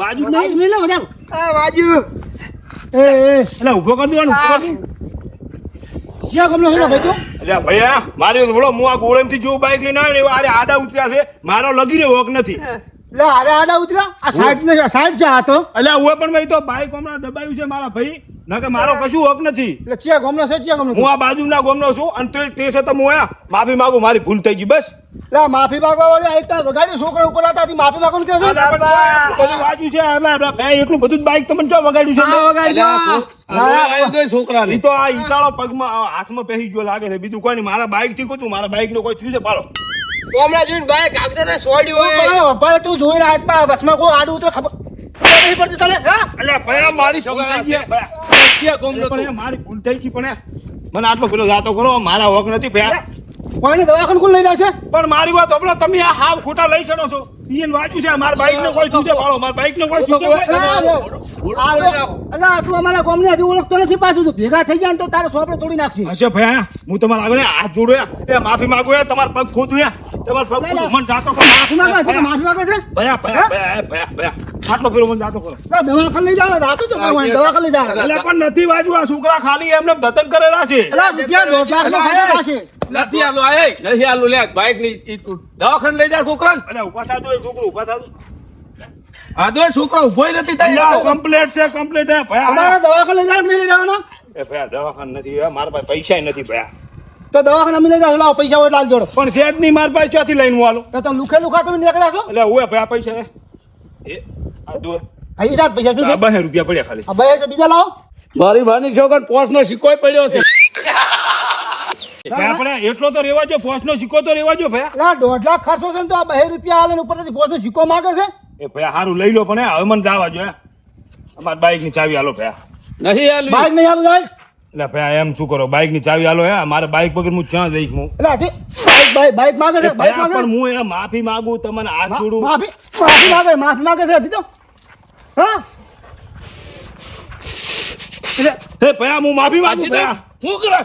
વાજુ નહીં? લે. આ વાજુ. એ એ એટલે ઊભો કરી દેવાનું. ક્યાં ગમલો છે ભાઈ તું? અલ્યા ભૈયા મારે તો બોલો હું આ ગોળેમથી જો બાઈક લઈને આવ્યો ને આરે આડા ઉતર્યા છે. મારો લગી રહ્યો હોક નથી. એટલે આરે આડા ઉતર્યા? આ સાઈડ ને સાઈડ છે આ તો. અલ્યા હું પણ ભાઈ તો બાઈક હમણાં દબાયું છે મારા ભાઈ. ના કે મારો કશું હક નથી. એટલે ચિયા ગોમનો છે ચિયા ગોમનો હું આ બાજુના ગોમનો છું અને તે તે છતાં હું આ માફી માંગુ મારી ભૂલ થઈ ગઈ બસ. એટલે માફી માંગવા વાળી એક તાર વગાડી છોકરા ઉપર હતા થી માફી માંગવાનું કે છે? બધું વાંચ્યું છે અલ્યા બે એટલું બધું જ બાઈક તમને ચો વગાડ્યું છે? હા વગાડી છોકરા ઈ તો આ ઈટાળો પગમાં હાથમાં પહેરી ગયો લાગે છે. બીજું કોઈ નહીં મારા બાઈકથી કોઈ મારા બાઈક નો કોઈ થયું છે? પાડો. હમણાં જોઈને બાઈક કાગળ ને સોડ્યું તું હોય. તું જોઈ રહ્યા છે, બસમાં કોઈ આડું ઉતરે ખબર ખબર નહીં પડતી તને હા? અલ્યા ભયા મારી ભૂલ થઈ ગઈ ભયા. પણ મારી ભૂલ થઈ ગઈ પણ મને આટલો પેલો જાતો કરો મારા હોક નથી ભયા. કોઈને દવાખાન કોણ લઈ જશે? પણ મારી વાત હમણાં તમે આ હાવ ખોટા લઈ શકો છો? ઈયન વાંચ્યું છે મારા બાઈક નો કોઈ થયું છે પાડો. મારા બાઈક નો કોઈ થયું છે આટલું અમારા ઓળખતો નથી પાછું. તું ભેગા થઈ જાય ને તો તારે સોપડે તોડી નાખશું હશે ભાઈ હું. તમારા આગળ હાથ જોડ્યા એ માફી માંગુ એ તમારા પગ ખોદું તમારા પગ ખોદું. મને જાતો કરો. માફી માંગે છે માફી માંગે છે? ભયા ભયા ભયા ભયા ભયા આટલો પેલો મને જાતો કરો. દવાખાને લઈ જાઓ રાતો તો દવાખાને લઈ જાઓ. એટલે પણ નથી વાજુ આ છોકરા ખાલી એમને ધતન કરેલા છે. રૂપિયા દોઢ લાખ. નથી આલું આ નથી આલું લે બાઈકની દવાખાને લઈ જા છોકરા અને ઊભા થતું છોકરું ઊભા થતું આ છોકરો ઊભો નથી અલ્યા થાય છે કમ્પ્લેટ હે ભયા. અમારા દવાખાને લઈ જાઓ નહીં લઈ જવાના. એ ભયા દવાખાને નથી મારા પાસે પૈસા નથી ભયા. તો દવાખાને અમે લઈ જાઓ લાવો પૈસા હોય લાલ જોડો. પણ છે જ નહીં મારા પાસે ક્યાંથી લઈને હું આલું? તો તમે લુખે લુખા તમે નીકળ્યા છો? એટલે હું ભયા પૈસા એ. આ દો રાત પૈસા શું બહે રૂપિયા પડ્યા ખાલી. આ બીજા લાવો. મારી ભાની છોકર પોસ્ટ નો સિક્કો પડ્યો છે. ભયા એટલો તો રેવા જો ફોસ નો સિક્કો તો રેવા જો ભયા દોઢ લાખ ખર્ચો છે ને તો આ બે રૂપિયા આલે ને ઉપરથી પોતે સિક્કો માંગે છે? એ ભયા સારું લઈ લો પણ હવે મને જવા જો હે. બાઈકની ચાવી હાલો ભયા નહીં આલું બાઈક નહીં આલું જાય એટલે ભયા એમ શું કરો? બાઈકની ચાવી આલો હે મારે બાઈક વગર હું ક્યાં જઈશ હું? બાઈક બાઈક બાઈક છે બાઈક ભયા પણ હું એ માફી માંગુ તમને હાથ જોડું. માફી માફી માંગે માફી માંગે છે હા? હે ભયા હું માફી માંગુ ભયા ફૂંકરા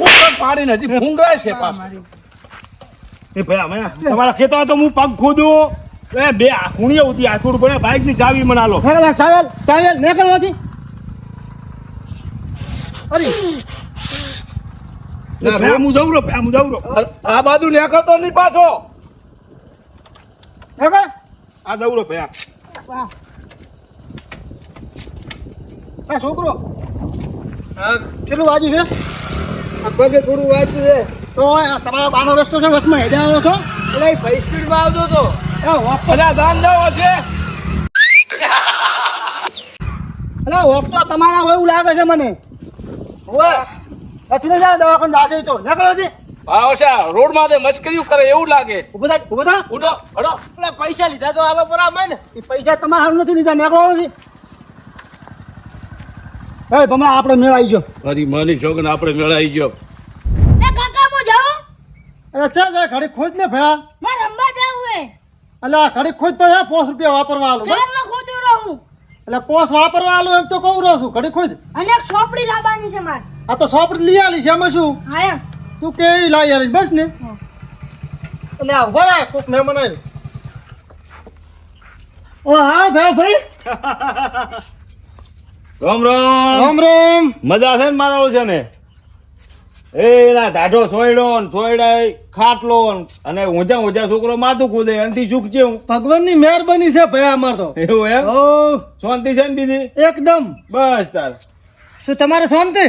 ફૂંકરા પાડીને હજી ફૂંકરાય છે પાછું. એ ભાઈ અમે તમારા ખેતરમાં તો હું પગ ખોદું. એ બે ખૂણીએ ઉતી આખું પડે બાઈકની ચાવી મને આલો ચાવેલ ચાવેલ ચાવેલ નીકળવાથી અરે. હું જઉં રો હું જઉં રો આ બાજુ નીકળતો નહીં પાછો. આ જઉં રો ભયા આ. છોકરો હા, કેટલું વાજ્યું છે? પગે થોડું વાંચ્યું છે. તો તમારા બાનો રસ્તો છે બસમાં હેડા આવ્યો છો. એટલે ભાઈ સ્પીડમાં આવતો તો બધા વોક અલ્યા છે અરે વોક તમારા હોય એવું લાગે છે મને. હોય નહીં જાય દવાખાને દાદે તો. નીકળો છે ભાવશા રોડમાં મસ્કરીઓ કરે એવું લાગે. ઊભો થા ઊભો થા. ઉડો હડો. પૈસા લીધા તો આલો પર આમે ને. એ પૈસા તમારા હાલ નથી લીધા. નીકળો નથી એ ભમણા આપણે મેળાઈ ગયો. અરે માની છોકર આપણે મેળાઈ ગયો. એ કાકા હું જાઉં? અરે ચા જા ઘડી ખોજ ને ભયા. મા રમવા જાવું હે. એટલે ઘડી ખોજ તો યાર પોસ રૂપિયા વાપરવા આલો ચાર ચારનો ખોજો રહું. એટલે પોસ વાપરવા આલો એમ તો કહું રહું છું ઘડી ખોજ. અને એક સોપડી લાવવાની છે માર. આ તો સોપડી લઈ આલી છે એમાં શું? હા તું કેવી લાવી આલી બસ ને. એટલે આ ઊભા રાખ કોક મહેમાન આવ્યો. ઓ હા ભાઈ ભાઈ. રામ રામ. રામ રામ. મજા છે ને મારા છે ને એ એલા ઢાઢો સોયડો ને સોયડાય ખાટલો અને ઊંચા ઊંચા છોકરો માથું કૂદે એનથી સુખ છે ભગવાન ભગવાનની મહેરબાની છે ભાઈ અમાર તો. એવું એમ? શાંતિ છે ને બીજી? એકદમ. બસ તાર. શું તમારે શાંતિ?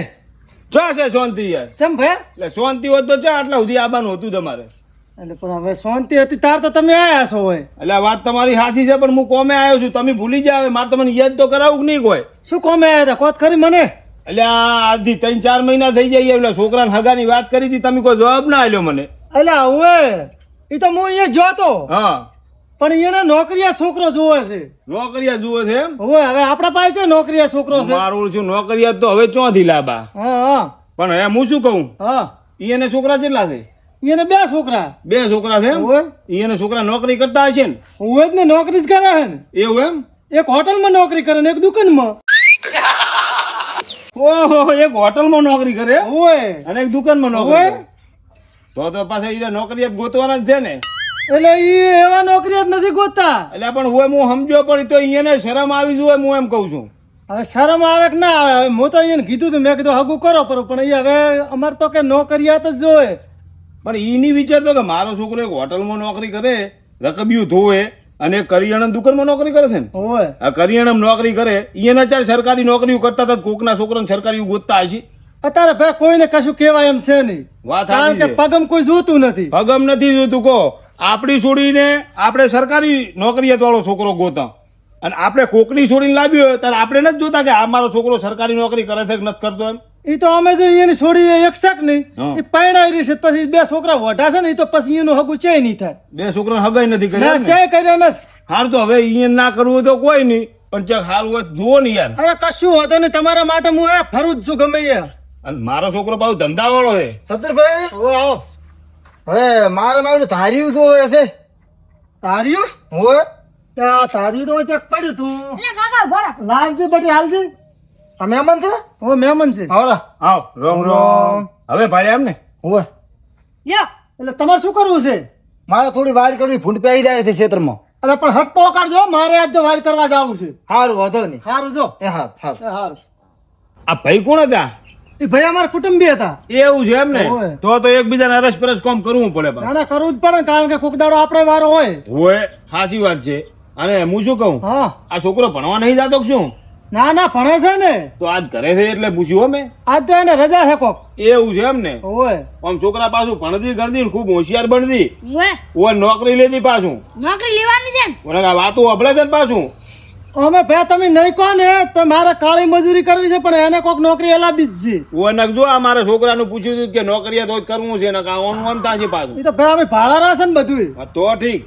ચા છે શાંતિ યાર. ચમ ભાઈ? એટલે શાંતિ હોત તો ચા આટલા સુધી આવવાનું હતું તમારે. એટલે પણ હવે શાંતિ હતી તાર તો તમે આયા છો હોય એટલે વાત તમારી સાચી છે પણ હું કોમે આવ્યો છું તમે ભૂલી જાવ મારે તમને યાદ તો કરાવું નહીં કોઈ? શું કોમે આવ્યા હતા? કોત ખરી મને? એટલે આજથી ત્રણ ચાર મહિના થઈ જાય એટલે છોકરાને હગાની વાત કરી હતી તમે કોઈ જવાબ ના આલ્યો મને. એટલે હવે એ તો હું અહીંયા જોતો. હા. પણ અહીંયા નોકરીયા છોકરો જોવે છે. નોકરિયા જુઓ છે એમ? હવે હવે આપણા પાસે છે નોકરીયા છોકરો છે. મારું શું નોકરિયાત તો હવે ચોથી લાબા. હા હા. પણ હે હું શું કહું? હા. એને છોકરા કેટલા છે? એને બે છોકરા. બે છોકરા છે હોય એને છોકરા નોકરી કરતા હશે ને? હોય જ ને નોકરી જ કરે છે ને. એવું એમ? એક હોટલમાં નોકરી કરે ને એક દુકાનમાં. ઓહો એક હોટલમાં નોકરી કરે? હોય અને એક દુકાનમાં નોકરી હોય. તો તો પાછા નોકરી જ ગોતવાના જ છે ને? એટલે એ એવા નોકરી જ નથી ગોતતા. એટલે પણ હું હું સમજો પણ તો અહીંયા શરમ આવી જોઈએ હું એમ કહું છું. હવે શરમ આવે કે ના આવે? હું તો અહીંયા કીધું તું મેં કીધું હગું કરો પર પણ એ હવે અમારે તો કે નોકરિયાત જ જોઈએ. પણ એની નહીં વિચારતો કે મારો છોકરો એક હોટલમાં નોકરી કરે રકબિયું ધોવે અને કરિયાણા દુકાનમાં નોકરી કરે છે ને? આ કરિયાણામાં નોકરી કરે એના ચાર સરકારી નોકરીઓ કરતા હતા કોકના છોકરાને સરકારી ગોતતા હશે અત્યારે ભાઈ કોઈને કશું કહેવાય એમ છે નહીં. વાત કારણ કે પગમ કોઈ જોતું નથી. પગમ નથી જોતું કહો. આપણી છોડીને આપણે સરકારી નોકરીયાત વાળો છોકરો ગોતા. અને આપણે કોકની છોડીને લાવ્યો હોય ત્યારે આપણે નથી જોતા કે આ મારો છોકરો સરકારી નોકરી કરે છે કે નથી કરતો એમ. ઈ તો અમે જો એની છોડી એક શક નહીં એ પરણાઈ રહી છે પછી બે છોકરા વઢા છે ને એ તો પછી એનું હગું ચે નહીં થાય. બે છોકરા હગાઈ નથી કર્યા કરી ચે કર્યા નથી. હાર તો હવે અહીંયા ના કરવું તો કોઈ નહીં પણ ચેક હારું હોય તો જુઓ ને યાર. અરે કશું હોતો નહીં તમારા માટે હું આ ફરું જ છું ગમે યાર અને મારો છોકરો બહુ ધંધા વાળો છે. સતુરભાઈ ઓ આવો. હવે મારે મારું ધાર્યું તો હોય છે. ધાર્યું? હોય? તાર્યું તો ચેક પડ્યું તું. લાગજે બટી હાલજે. આ મહેમાન છે? ઓ મહેમાન છે. આવરા. આવ રોમ રોમ હવે ભાઈ એમ ને હોય યા. એટલે તમારે શું કરવું છે? મારે થોડી વાર કરવી ફૂંડ પેઈ જાય છે ક્ષેત્રમાં અરે પણ હટપો કાઢજો મારે આજ તો વાડ કરવા જવું છે. સારું વાંધો નહીં. સારું જો. એ હા સારું હારું. આ ભાઈ કોણ હતા? એ ભાઈ અમારા કુટુંબી હતા. એવું છે એમ ને તો તો એકબીજાને અરસપરસ કામ કરવું પડે ના ના કરવું જ પડે કારણ કે કોક દાડો આપણે વારો હોય. હોય સાચી વાત છે. અને હું શું કહું? હા. આ છોકરો ભણવા નહીં જાતો કે શું? ના ના ભણે છે ને. તો આજ ઘરે છે એટલે પૂછ્યું અમે? આજ તો એને રજા છે કોક. એવું છે એમ ને? ઓય. આમ છોકરા પાછું ભણતી ગણતી ખૂબ હોશિયાર બનતી. હું ઓય નોકરી લેતી પાછું. નોકરી લેવાની છે ઓરે આ વાતો અભળે છે પાછું. અમે ભાઈ તમે નહીં કહો ને તો મારે કાળી મજૂરી કરવી છે પણ એને કોક નોકરી એલાબી જ છે. ઓય નક જો આ મારા છોકરાનું પૂછ્યું હતું કે નોકરી તો જ કરવું છે ને કાં આમ થાય છે પાછું. એ તો ભાઈ અમે ભાડા રહેશે ને બધું તો ઠીક.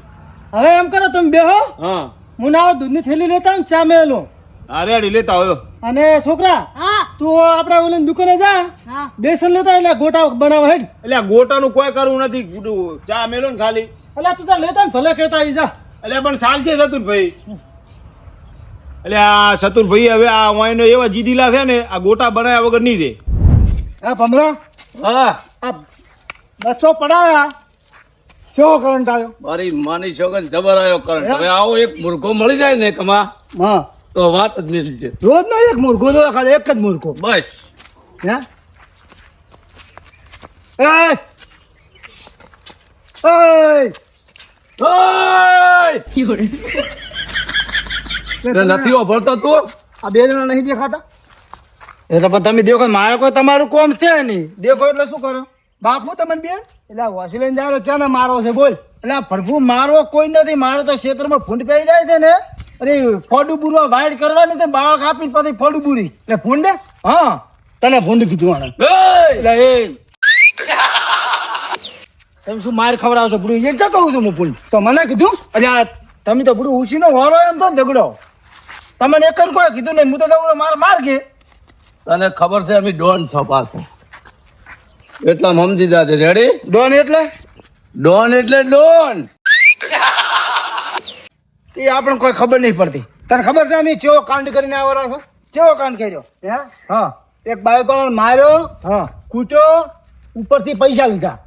હવે એમ કરો તમે બેહો. હા. હું ના દૂધની થેલી લેતા ને ચા મેલો અરે રેડી લેતા આવ્યો અને છોકરા હા. તું આપડે ઓલી દુકાને જા. હા. બેસન લેતા એટલે ગોટા બનાવે હેડ. એટલે આ ગોટાનું કોઈ કરવું નથી ચા મેલો ને ખાલી. એટલે તું તાર લેતા ને ભલે કહેતા આઈ જા. એટલે પણ સાલ છે સતુરભાઈ. એટલે આ સતુરભાઈ હવે આ વાઈનો એવા જીદીલા છે ને આ ગોટા બનાવ્યા વગર નહીં દે હા ભમરા. હા. આ બસો પડાયા. કેવો કરંટ આવ્યો. મારી માની છોકરી જબર આવ્યો કરંટ. હવે આવો એક મુર્ગો મળી જાય ને કમા હા. તો વાત જ લીધી. છે રોજ નો એક મૂર્ખો તો ખાલી એક જ મૂર્ખો. બસ. હે? એ એ ઓય! તે નથી ઓભળતો તું? આ બે જણા નહીં દેખાતા એટલે પણ તમે દેખો મારે કોઈ તમારું કોમ છે નહીં. દેખો એટલે શું કરો? બાપુ તમે બેન? એટલે વાસી લઈને જાય છે ને મારો છે બોલ. એટલે પ્રભુ મારો કોઈ નથી મારો તો ક્ષેત્રમાં ફૂંડ પહેરી જાય છે ને. અરે ફોડું બુરવા વાયર કરવાની તો બાળક આપી પછી ફોડું બુરી એટલે ભૂંડે? હા તને ફૂંડ કીધું આને. એટલે એ. તમે શું માર ખવડાવશો બુરું એ જ કહું છું હું ભૂલ તો મને કીધું? અરે તમે તો બુરું ઉછીનો વારો એમ તો ઝઘડો. તમને એક કોઈ કીધું નહીં હું તો તમને માર માર કે તને ખબર છે અમે ડોન છો. પાસે એટલા સમજી જાતે રેડી ડોન એટલે? ડોન એટલે ડોન. એ આપણને કોઈ ખબર નહીં પડતી. તને ખબર છે અમે ચેવો કાંડ કરીને આવ્યા છો? ચેવો કાંડ કર્યો? હે? હા. એક બાળકો માર્યો હા. કૂટ્યો ઉપરથી પૈસા લીધા.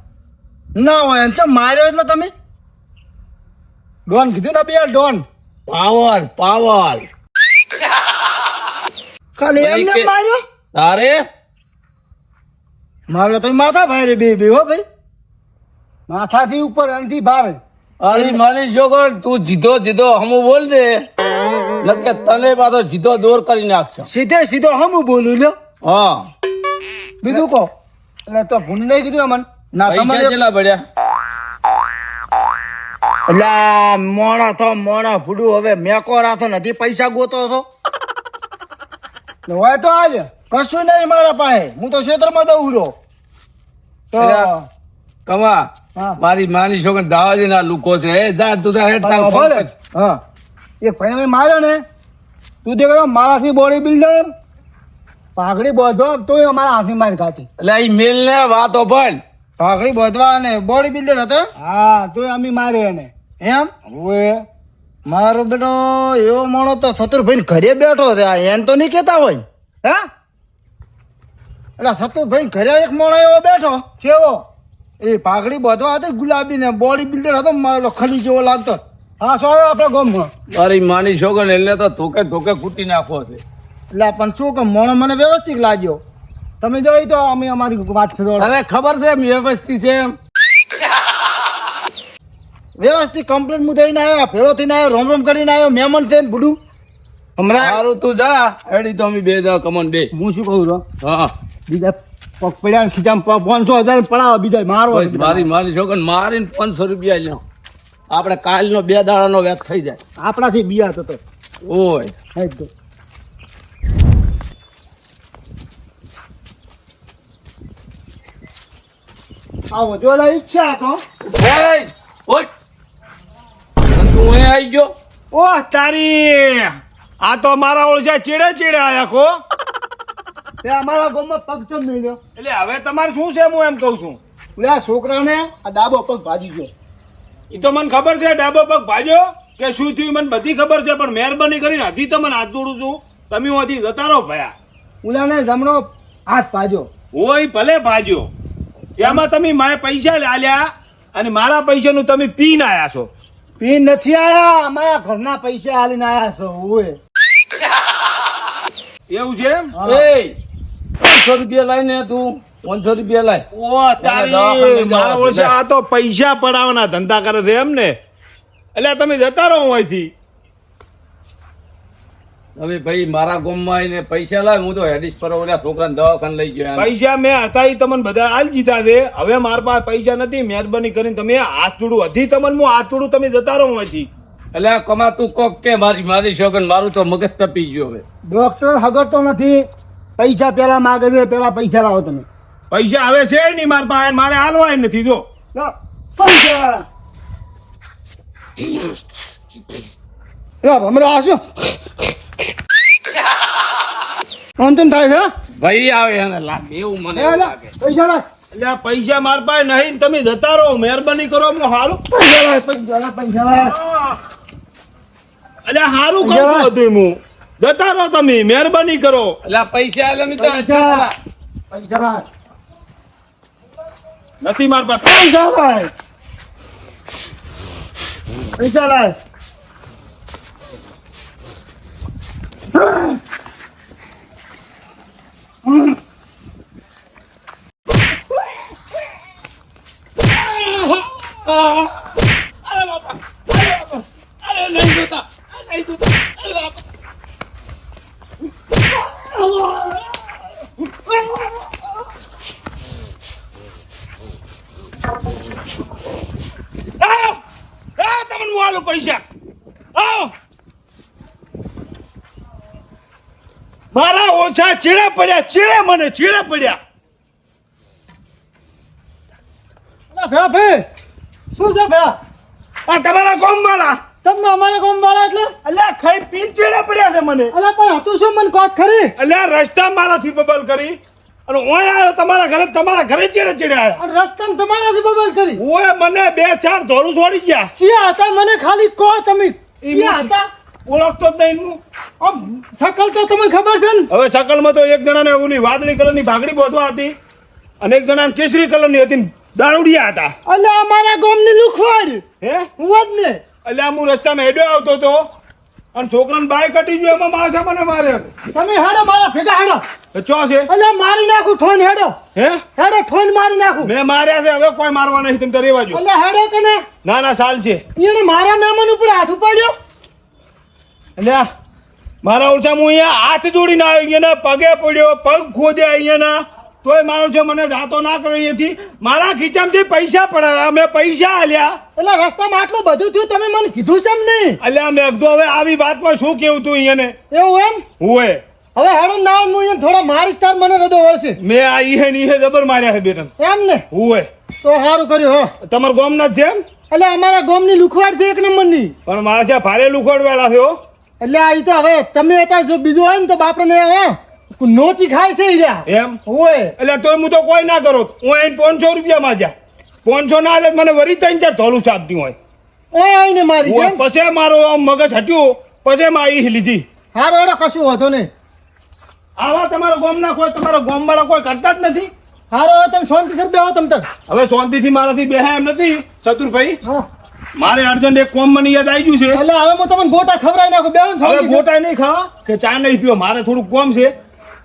ના હોય એમ. ચમ માર્યો એટલે તમે? ડોન કીધું ને બે ડોન? Power power. ખાલી ભાઈ એમને માર્યો? તારે? મારે તમે માથા ભાઈ બે બે હો ભાઈ. માથાથી ઉપર એનથી બહાર. અરે માની છોકર તું જીધો જીધો હમું બોલ દે. નકે તને પાછો જીધો દોર કરી નાખશો. સીધે સીધો હમ બોલું લ્યો. હા. બીજું કહો. એટલે તો ભૂલ નહીં કીધું અમન ના તમારે કેટલા પડ્યા? એટલે મોણા તો મોણા ભૂડું હવે મેકો રાથો નથી પૈસા ગોતો હતો હોય તો આજ. કશું નહીં મારા પાસે. હું તો ક્ષેત્રમાં દઉં રહ્યો. તો. કમા હા. મારી માની છોકર દાવાજી ના લુકો છે. જા તું તારે. હા એક ભાઈ મેં માર્યો ને તું દેખો મારાથી બોડી બિલ્ડર પાઘડી બોધવા તોય અમારા હાથની મારી ખાતી. એટલે એ મિલ ને વાતો પણ. પાઘડી બોધવા અને બોડી બિલ્ડર હતો? હા. તો અમે માર્યો એને. એમ? હવે મારો બેટો એવો મોણો તો સતુરભાઈ ઘરે બેઠો છે. એમ તો નહીં કેતા હોય. હે? એટલે સતુરભાઈ ઘરે એક મોણો એવો બેઠો. કેવો? એ પાઘડી બધો હતો ગુલાબી ને બોડી બિલ્ડર હતો મારો ખલી જેવો લાગતો. હા સો આપડે ગામમાં? મારી માની છોકરી એટલે તો ધોકે ધોકે કૂટી નાખો છે. એટલે પણ શું કે મોણો મને વ્યવસ્થિત લાગ્યો. તમે જોઈ તો અમે અમારી વાત છે અરે ખબર છે વ્યવસ્થિત છે વ્યવસ્થિત કમ્પ્લેટ હું થઈને આવ્યો ભેળો થઈને આવ્યો રોમ રોમ કરીને આવ્યો મહેમાન છે ને બુડું હમણાં? સારું તું જા. એડી તો અમે બે જા કમન બે. હું શું કહું છું? હા. બીજા પગ પડ્યા ને પાંચસો હજાર પડાવો બીજા મારો મારી મારી છોકરી મારીને પાંચસો રૂપિયા લ્યો. આપણે કાલનો બે દાડાનો વ્યાજ થઈ જાય. આપણાથી બિયા તો ઓય. આવો જો લા ઈચ્છા તો. ઓય. તું અહીં આવી ગયો. ઓ તારી આ તો મારા ઓળખ્યા ચીડે ચીડે આયા કો. તે અમારા ગામમાં પગ ચમ નહીં લ્યો એટલે હવે તમારે શું છે હું એમ કહું છું? એટલે આ છોકરાને આ ડાબો પગ ભાજી ગયો. એ તો મને ખબર છે ડાબો પગ ભાજ્યો? કે શું થયું? મને બધી ખબર છે પણ મહેરબાની કરીને હજી તમને હાથ જોડું છું. તમે હું હજી જતા રહો ભયા. ઉલાને જમણો હાથ ભાજો હોય ભલે ભાજ્યો. એમાં તમે મારે પૈસા લાલ્યા અને મારા પૈસાનું તમે પીને આયા છો. પી નથી આયા અમારા ઘરના પૈસા હાલીને આયા છો ઓય. એવું છે એમ? એય, પાંચસો રૂપિયા લાઈને તું પાંચસો રૂપિયા લાય. ઓ તારી મારા છે. આ તો પૈસા પડાવવાના ધંધા કરે છે એમ ને એટલે તમે જતા રહો અહીંથી. હવે ભાઈ મારા ગામમાં આવીને પૈસા લાય હું તો હેડિસ પર ઓલા છોકરાને દવાખાને લઈ ગયો પૈસા મેં હતા તમને બધા હાલ જીતા છે. હવે મારા પાસે પૈસા નથી મહેરબાની કરીને તમે હાથ જોડું હજી તમને હું હાથ જોડું તમે જતા રહો અહીંથી. એટલે કમા તું કોક કે મારી મારી છોકરી મારું તો મગજ તપી ગયો હવે. ડોક્ટર હગરતો નથી. પૈસા પેલા માગે છે પેલા પૈસા લાવો તમે. પૈસા આવે છે નહીં મારા પાસે મારે હાલવા નથી જો. પૈસા તેમ થાય છે ભાઈ આવે એવું મને એ એવું લે, લાગે. પૈસા લાય પૈસા મારા પાસે નહીં તમે જતા રહો મહેરબાની કરો હું હારું. પૈસા પૈસા લાય પૈસા હારું કહું હતું હું. જતા રહો તમે મહેરબાની કરો. એટલે પૈસા આલે મિત્ર પૈસા. પૈસા નથી માર પાસે. પૈસા લાય પૈસા લાય આવો! આ તમને હું આલું પૈસા આવો! મારા ઓછા ચીડે પડ્યા ચીડે મને ચીડે પડ્યા. ભ્યા ભે શું છે ભ્યા? આ તમારા કોમ વાળા તમને અમારે કોમ વાળા એટલે? અલ્યા ખાઈ પીન ચીડે પડ્યા છે મને. અલા પણ હતું શું મને કોત ખરી અલ્યા રસ્તા મારાથી બબલ કરી. અને ઓય આવ્યો તમારા ઘરે તમારા ઘરે ચેડે ચેડે આવ્યો અને રસ્તામાં તમારાથી બબલ કરી. ઓય મને બે ચાર ધોરું છોડી ગયા. ચિયા હતા મને ખાલી કહો તમે. ચિયા હતા. ઓળખતો જ નહીં હું. આમ સકલ તો તમને ખબર છે ને? હવે સકલમાં તો એક જણાને ઓલી વાદળી કલરની ભાગડી બોધવા હતી અને એક જણાને કેસરી કલરની હતી દારૂડિયા હતા. અને અમારા ગામની લુખવાડ. હે? હું જ ને. એટલે હું રસ્તામાં હેડો આવતો હતો અને છોકરાને બાય કટી ગયો એમાં માસા મને માર્યો તમે હેડો મારા ભેગા હેડો. ચો છે? એટલે મારી નાખું ઠોન હેડો. હે? હેડો ઠોન મારી નાખું. મેં માર્યા છે હવે કોઈ મારવા નહીં તમે રેવા જો. એટલે હેડો કે ના ના સાલ છે. એને મારા મહેમાન ઉપર હાથ ઉપાડ્યો? એટલે મારા ઓછામાં અહીંયા હાથ જોડીને આવ્યો અહીંયાના પગે પડ્યો પગ ખોદ્યા અહીંયાના. તોય મારો છે મને જાતો ના કરો અહીંયાથી મારા ખીચામાંથી પૈસા પડ્યા મેં પૈસા આલ્યા. એટલે રસ્તામાં આટલું બધું થયું તમે મને કીધું ચમ નહીં? અલ્યા મેં કીધું હવે આવી વાતમાં શું કેવું તું અહીંયાને એવું એમ? હુએ. હવે હેડો ના હું અહીંયા થોડા મારીશ તાર મને રદો વળશે. મેં આ ઈહે ને ઈહે જબર માર્યા છે બેટન એમ ને? હુએ. તો સારું કર્યું હો. તમારા ગોમના છે એમ? એટલે અમારા ગોમની લુખવાડ છે એક નંબરની. પણ મારા છે ભારે લુખવાડ વાળા છે એટલે આ તો હવે તમે હતા જો બીજું હોય ને તો બાપને હા. નોચી ખાય છે એમ? હોય. એટલે તો હું તો કોઈ ના કરો. હું અહીં પાંચસો રૂપિયા માં જા પાંચસો ના એટલે મને વરી ત્રણ ચાર થોલું સાપતી હોય. ઓય આઈને મારી છે. પછી મારો મગજ હટ્યું. પછી માં લીધી. હારો બેડો કશું વાંધો નહીં. આવા તમારા ગામના કોઈ તમારા ગામવાળા કોઈ કરતા જ નથી? હારો તમે શાંતિ સર બેહો તમ તર. હવે શાંતિથી મારાથી બેહા એમ નથી ચતુરભાઈ હા. મારે અર્જન્ટ એક કોમ મને યાદ આવી ગયું છે. એટલે હવે હું તમને ગોટા ખવડાવી નાખું. બેહો હવે શાંતિ. ગોટા નહીં ખાવા કે ચા નહીં પીવો મારે થોડું કોમ છે.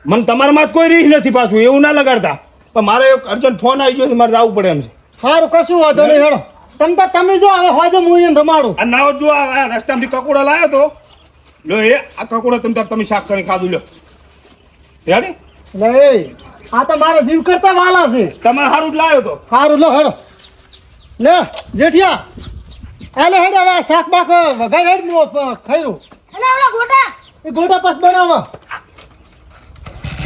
મને તમારામાં જ કોઈ રીહ નથી પાછું એવું ના લગાડતા. પણ મારે એક અર્જન્ટ ફોન આવી ગયો છે મારે જવું પડે એમ છે. હારું કશું વાંધો નહીં હેડો. તમે તો તમે જો હવે હોજે હું એને રમાડું. આ નાવ જો આ રસ્તામાંથી કકોડો લાવ્યો તો. લો એ આ કકોડો તમે તાર તમે શાક કરી ખાધું લો. રેડી લે આ તો મારા જીવ કરતા વાલા છે. તમારે સારું જ લાવ્યો તો. સારું લો હેડો. લે જેઠિયા. હાલે હેડ હવે શાક બાક વઘાઈ હેડ ખાઈ અને ઓલા ગોટા. એ ગોટા પાસ બનાવવા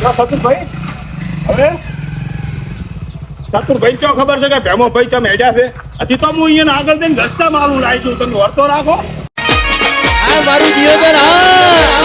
લો, ચતુરભાઈ હવે? ચતુરભાઈ ચો ખબર છે કે ભેમો ભાઈ ચમ હેડ્યા છે? હજી તો હું અહીંયા આગળ દઈને રસ્તા મારું લાવી છું તમે વર્તો રાખો. આ મારું હા